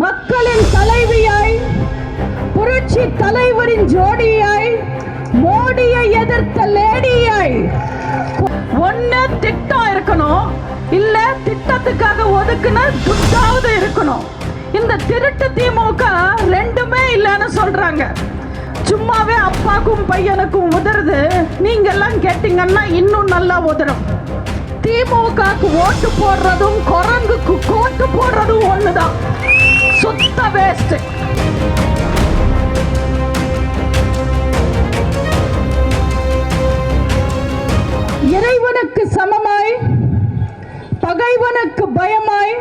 மக்களின் தலைவியாய் புரட்சி தலைவரின் ஜோடியாய் மோடியை எதிர்த்த லேடியாய். ஒண்ணு திட்டம் இருக்கணும் இல்ல திட்டத்துக்காக ஒதுக்குன துட்டாவது இருக்கணும். இந்த திருட்டு திமுக ரெண்டுமே இல்லைன்னு சொல்றாங்க. சும்மாவே அப்பாக்கும் பையனுக்கும் உதறது. நீங்க எல்லாம் கேட்டீங்கன்னா இன்னும் நல்லா உதறும். திமுகக்கு ஓட்டு போடுறதும் குரங்குக்கு கோட்டு போடுறதும் ஒண்ணுதான். சுத்த வேஸ்ட் இறைவனுக்கு சமமாய் பகைவனுக்கு பயமாய்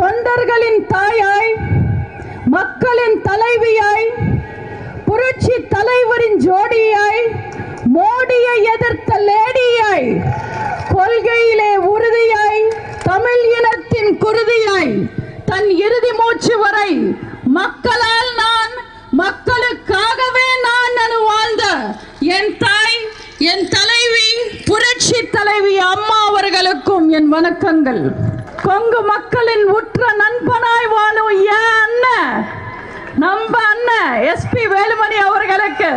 தொண்டர்களின் தாயாய் மக்களின் தலைவியாய் புரட்சி தலைவரின் ஜோடியாய் மோடியை எதிர்த்த லேடியாய் கொள்கையிலே உறுதியாய் தமிழ் இனத்தின் குருதியாய் தன் இறுதி மூச்சு வரை மக்களால் நான் மக்களுக்காகவே நான் என வாழ்ந்த என் தாய் என் தலைவி புரட்சி தலைவி அம்மா அவர்களுக்கும் என் வணக்கங்கள். கொங்கு மக்களின் உற்ற நண்பனாய் வாழும் என் அண்ணன் நம்ம அண்ணன் எஸ்பி வேலுமணி அவர்களுக்கு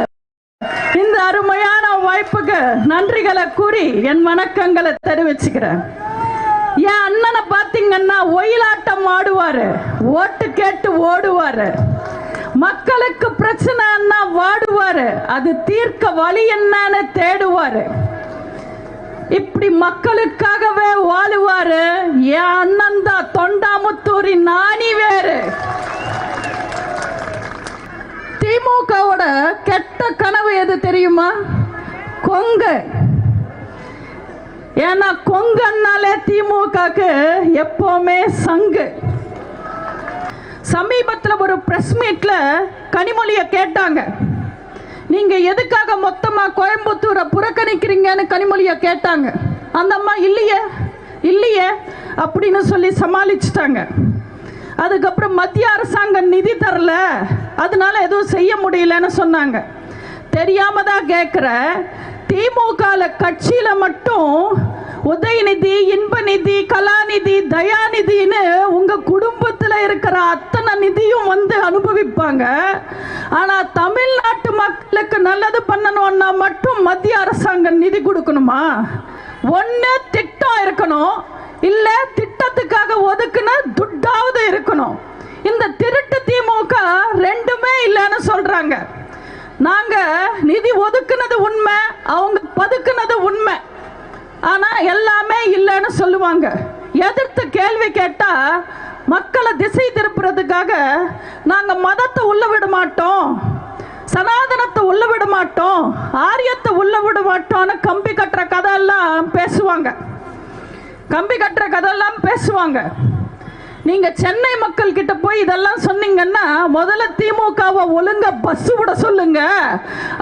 இந்த அருமையான வாய்ப்புக்கு நன்றிகளை கூறி என் வணக்கங்களை தெரிவிச்சுக்கிறேன். என் அண்ணனை பார்த்தீங்கன்னா ஒயிலாட்டம் ஆடுவாரு ஓட்டு கேட்டு ஓடுவாரு. மக்களுக்கு பிரச்சனைன்னா வாடுவாரு அது தீர்க்க வழி என்னன்னு தேடுவாரு. இப்படி மக்களுக்காகவே நாணி வேறு. திமுகவோட கெட்ட கனவு எது தெரியுமா? கொங்கு. ஏன்னா கொங்கன்னாலே திமுகக்கு எப்போவுமே சங்கு. சமீபத்தில் ஒரு பிரஸ் மீட்ல கனிமொழியை கேட்டாங்க. நீங்க எதுக்காக மொத்தமா கோயம்புத்தூரை புறக்கணிக்கிறீங்கன்னு கனிமொழியை கேட்டாங்க. அந்த அம்மா இல்லையே இல்லையே அப்படின்னு சொல்லி சமாளிச்சிட்டாங்க. அதுக்கப்புறம் மத்திய அரசாங்கம் நிதி தரல. அதனால எதுவும் செய்ய முடியலன்னு சொன்னாங்க. தெரியாம தான் கேட்குற திமுக கட்சியில் மட்டும் உதயநிதி இன்பநிதி கலாநிதி தயாநிதின்னு உங்க குடும்பத்தில் இருக்கிற அத்தனை நிதியும் வந்து அனுபவிப்பாங்க. ஆனால் தமிழ்நாட்டு மக்களுக்கு நல்லது பண்ணணும்னா மட்டும் மத்திய அரசாங்கம் நிதி கொடுக்கணுமா? ஒன்று திட்டம் இருக்கணும். இல்ல திட்டத்துக்காக ஒதுக்குன துட்டாவது இருக்கணும். இந்த திருட்டு திமுக ரெண்டுமே இல்லைன்னு சொல்றாங்க. நாங்க நிதி ஒதுக்குனது உண்மை அவங்க பதுக்குனது உண்மை. ஆனா எல்லாமே இல்லைன்னு சொல்லுவாங்க. எதிர்த்து கேள்வி கேட்டா மக்களை திசை திருப்புறதுக்காக நாங்க மதத்தை உள்ள விட மாட்டோம் சனாதனத்தை உள்ள விட மாட்டோம் ஆரியத்தை உள்ள விட மாட்டோம்னு கம்பி கட்டுற கதை எல்லாம் பேசுவாங்க. கம்பி கட்டுற கதெல்லாம் பேசுவாங்க. நீங்க சென்னை மக்கள் கிட்ட போய் இதெல்லாம் சொன்னீங்கன்னா முதல்ல திமுகவை ஒழுங்கா பஸ் விட சொல்லுங்க.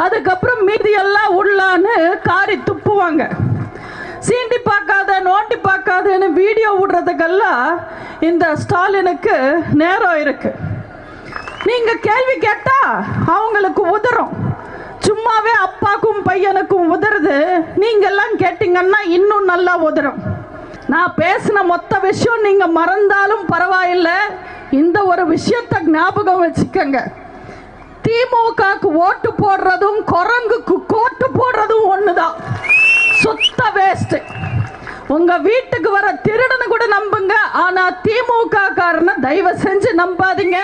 அதுக்கப்புறம் மீதி எல்லாம் உள்ளான்னு காரி துப்புவாங்க. சீண்டி பார்க்காத நோண்டி பார்க்காதன்னு வீடியோ விடுறதுக்கெல்லாம் இந்த ஸ்டாலினுக்கு நேரம் இருக்கு. நீங்க கேள்வி கேட்டா அவங்களுக்கு உதறும். சும்மாவே அப்பாக்கும் பையனுக்கும் உதறுது. நீங்கெல்லாம் கேட்டிங்கன்னா கேட்டீங்கன்னா இன்னும் நல்லா உதறும். நான் பேசின மொத்த விஷயம் நீங்க மறந்தாலும் பரவாயில்ல. இந்த ஒரு விஷயத்தை ஞாபகம் வச்சுக்கங்க. திமுகக்கு ஓட்டு போடுறதும் குரங்குக்கு கோட்டு போடுறதும் ஒண்ணுதான். சுத்த வேஸ்ட் உங்க வீட்டுக்கு வர திருடனை கூட நம்புங்க. ஆனா திமுக காரனை தயவு செஞ்சு நம்பாதீங்க.